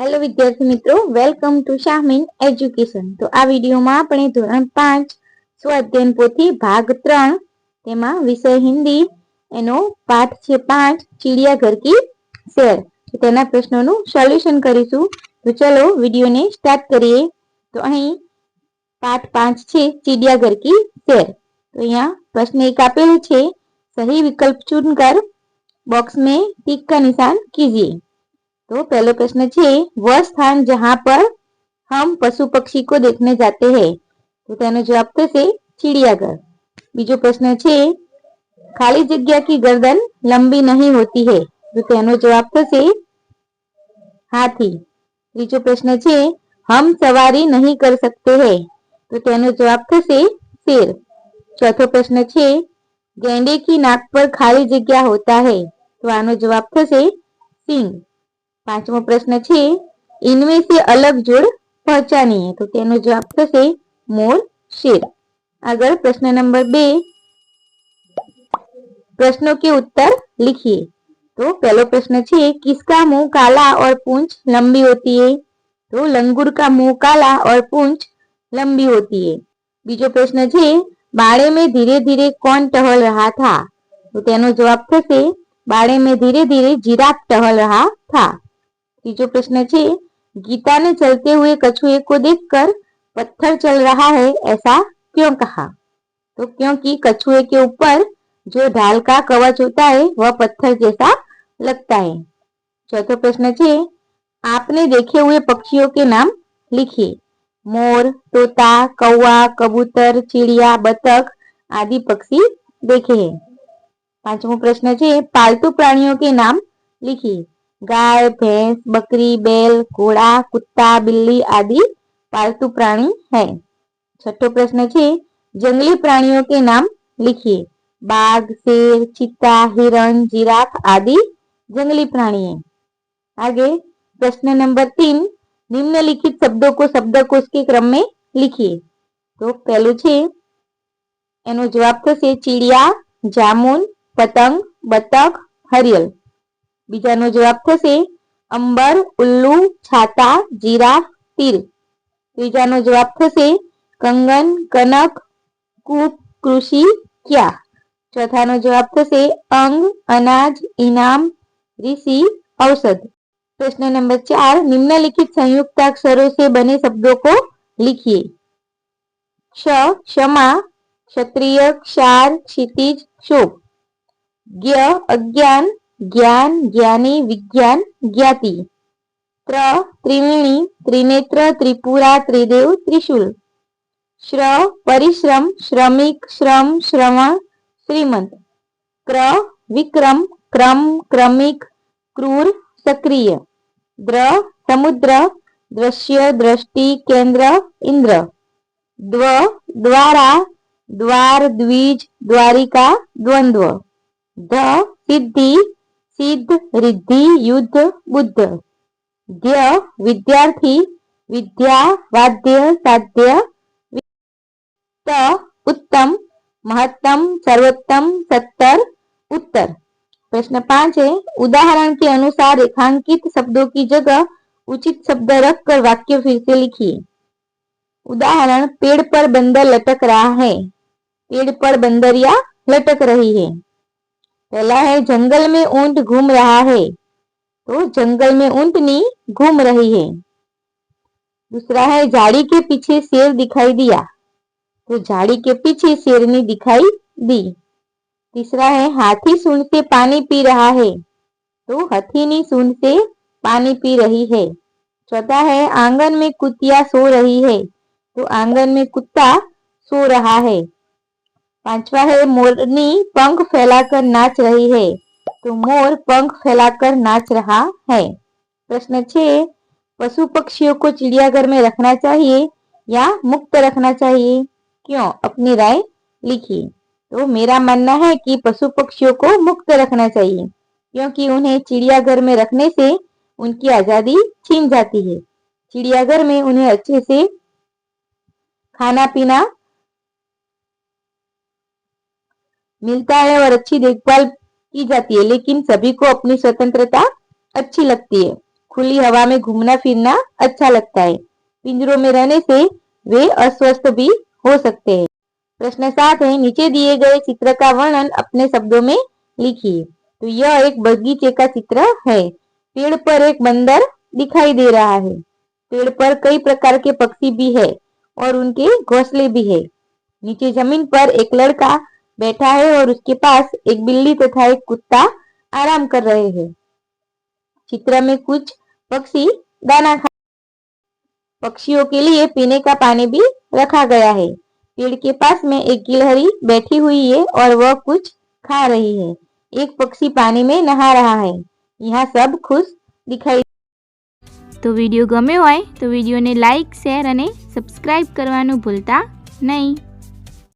Hello વિદ્યાર્થી મિત્રો. Welcome to શામીન education તો આ વિડીયોમાં આપણે ધોરણ પાંચ સ્વાધ્યાયન પોથી ભાગ ત્રણ, તેમાં વિષય હિન્દી, એનો પાઠ છે પાંચ ચીડિયાઘર કી શેર તેના પ્રશ્નોનું સોલ્યુશન કરીશું. તો ચલો, વિડીયોને સ્ટાર્ટ કરીએ. તો અહીં પાઠ પાંચ છે ચીડિયાઘર કી શેર. તો અહીંયા પ્રશ્ન એક આપેલો છે. સહી વિકલ્પ ચૂન કર બોક્સ મેં ટીક કા નિશાન કીજીએ. तो पहले प्रश्न है वह स्थान जहाँ पर हम पशु पक्षी को देखने जाते हैं। तो जवाब थशे चिड़ियाघर। बीजो प्रश्न है खाली जगह की गर्दन लंबी नहीं होती है। तो तेनो जवाब थशे हाथी। तीजो प्रश्न है हम सवारी नहीं कर सकते हैं। तो तेनो जवाब थशे शेर। चौथो प्रश्न है गेंडे की नाक पर खाली जगह होता है। तो आनो जवाब थशे सिंह। પાંચમો इनमें से अलग जोड़ पहचानी है तो तेनो जवाब થશે મૂળ શેરા. આગળ प्रश्न नंबर बे प्रश्नों के उत्तर लिखिए तो पहला प्रश्न छे किसका मुँह काला और पूंछ लंबी होती है तो लंगूर का मुँह काला और पूंछ लंबी होती है बीजो प्रश्न छे बाड़े में धीरे धीरे कौन टहल रहा था तो तेनो जवाब थे बाड़े में धीरे धीरे जिराफ टहल रहा था तीजो प्रश्न है गीता ने चलते हुए कछुए को देखकर पत्थर चल रहा है, ऐसा क्यों कहा? तो क्योंकि कछुए के ऊपर जो ढाल का कवच होता है, वह पत्थर जैसा लगता है। चौथा प्रश्न है आपने देखे हुए पक्षियों के नाम लिखिए। मोर, तोता कौआ कबूतर, चिड़िया बतख आदि पक्षी देखे हैं। पांचवा प्रश्न है पालतू प्राणियों के नाम लिखिए। गाय भैंस बकरी बैल घोड़ा कुत्ता बिल्ली आदि पालतू प्राणी है छठो प्रश्न है जंगली प्राणियों के नाम लिखिए बाघ शेर चीता हिरण जिराफ आदि जंगली प्राणी है आगे प्रश्न नंबर तीन निम्नलिखित शब्दों को शब्दकोश के क्रम में लिखिए तो पहलू છે એનો જવાબ થશે ચીડિયા જામુન પતંગ બતક હરિયલ બીજાનો જવાબ થશે અંબર ઉલ્લુ છાતા જીરાફ તીર ત્રીજાનો જવાબ થશે કંગન કનક કૂપ કૃષિ ક્યા ચોથાનો જવાબ થશે અંગ અનાજ ઇનામ ऋषि औषध प्रश्न नंबर चार निम्नलिखित संयुक्ताक्षरों से बने शब्दों को लिखिए क्ष क्षमा क्षत्रिय क्षार क्षितिज क्षोभ ज्ञ अज्ञान જ્ઞાન, જ્ઞાની, વિજ્ઞાન, જ્ઞાતિ. ત્ર, ત્રિવેણી, ત્રિનેત્ર, ત્રિપુરા, ત્રિદેવ, ત્રિશુલ. શ્ર, પરિશ્રમ, શ્રમિક, શ્રમ, શ્રવણ, શ્રીમંત. ક્ર, વિક્રમ, ક્રમ, ક્રમિક, ક્રૂર, સક્રિય. દ્ર, સમુદ્ર, દ્રશ્ય, દ્રષ્ટિ, કેન્દ્ર, ઇન્દ્ર. દ્વ, દ્વારા, દ્વાર, દ્વિજ, દ્વારિકા, દ્વંદ્વ. ધ, સિદ્ધિ सिद्ध रिद्धि युद्ध बुद्ध। ध्य विद्यार्थी विद्या वाद्य साध्य उत्तम, महत्तम, सर्वोत्तम, सत्तर, उत्तर। प्रश्न पाँच है उदाहरण के अनुसार रेखांकित शब्दों की जगह उचित शब्द रखकर वाक्य फिर से लिखिए। उदाहरण, पेड़ पर बंदर लटक रहा है। पेड़ पर बंदरिया लटक रही है। पहला है, जंगल में ऊँट घूम रहा है। तो जंगल में ऊंटनी घूम रही है। दूसरा है, झाड़ी के पीछे शेर दिखाई दिया। तो झाड़ी के पीछे शेरनी दिखाई दी। तीसरा है, हाथी सूंड से पानी पी रहा है। तो हथीनी सूंड से पानी पी रही है। चौथा है, आँगन में कुतिया सो रही है। तो आँगन में कुत्ता सो रहा है। पांचवा है, मोरनी पंख फैलाकर नाच रही है। तो मोर पंख फैलाकर नाच रहा है। प्रश्न छह पशु पक्षियों को चिड़ियाघर में रखना चाहिए या मुक्त रखना चाहिए? क्यों? अपनी राय लिखिए तो मेरा मानना है कि पशु पक्षियों को मुक्त रखना चाहिए, क्योंकि उन्हें चिड़ियाघर में रखने से उनकी आज़ादी छीन जाती है। चिड़ियाघर में उन्हें अच्छे से खाना पीना मिलता है और अच्छी देखभाल की जाती है, लेकिन सभी को अपनी स्वतंत्रता अच्छी लगती है। खुली हवा में घूमना फिरना अच्छा लगता है। पिंजरों में रहने से वे अस्वस्थ भी हो सकते हैं। प्रश्न सात है, नीचे दिए गए चित्र का वर्णन अपने शब्दों में लिखिए। तो यह एक बगीचे का चित्र है। पेड़ पर एक बंदर दिखाई दे रहा है। पेड़ पर कई प्रकार के पक्षी भी है और उनके घोंसले भी है। नीचे ज़मीन पर एक लड़का बैठा है और उसके पास एक बिल्ली तथा एक कुत्ता आराम कर रहे हैं चित्र में कुछ पक्षी दाना खा पक्षियों के लिए पीने का पानी भी रखा गया है पेड़ के पास में एक गिलहरी बैठी हुई है और वह कुछ खा रही है एक पक्षी पानी में नहा रहा है यहाँ सब खुश દેખાય તો વિડીયો ગમ્યો હોય તો વિડીયોને લાઇક શેર અને સબસ્ક્રાઈબ કરવાનું ભૂલતા નહીં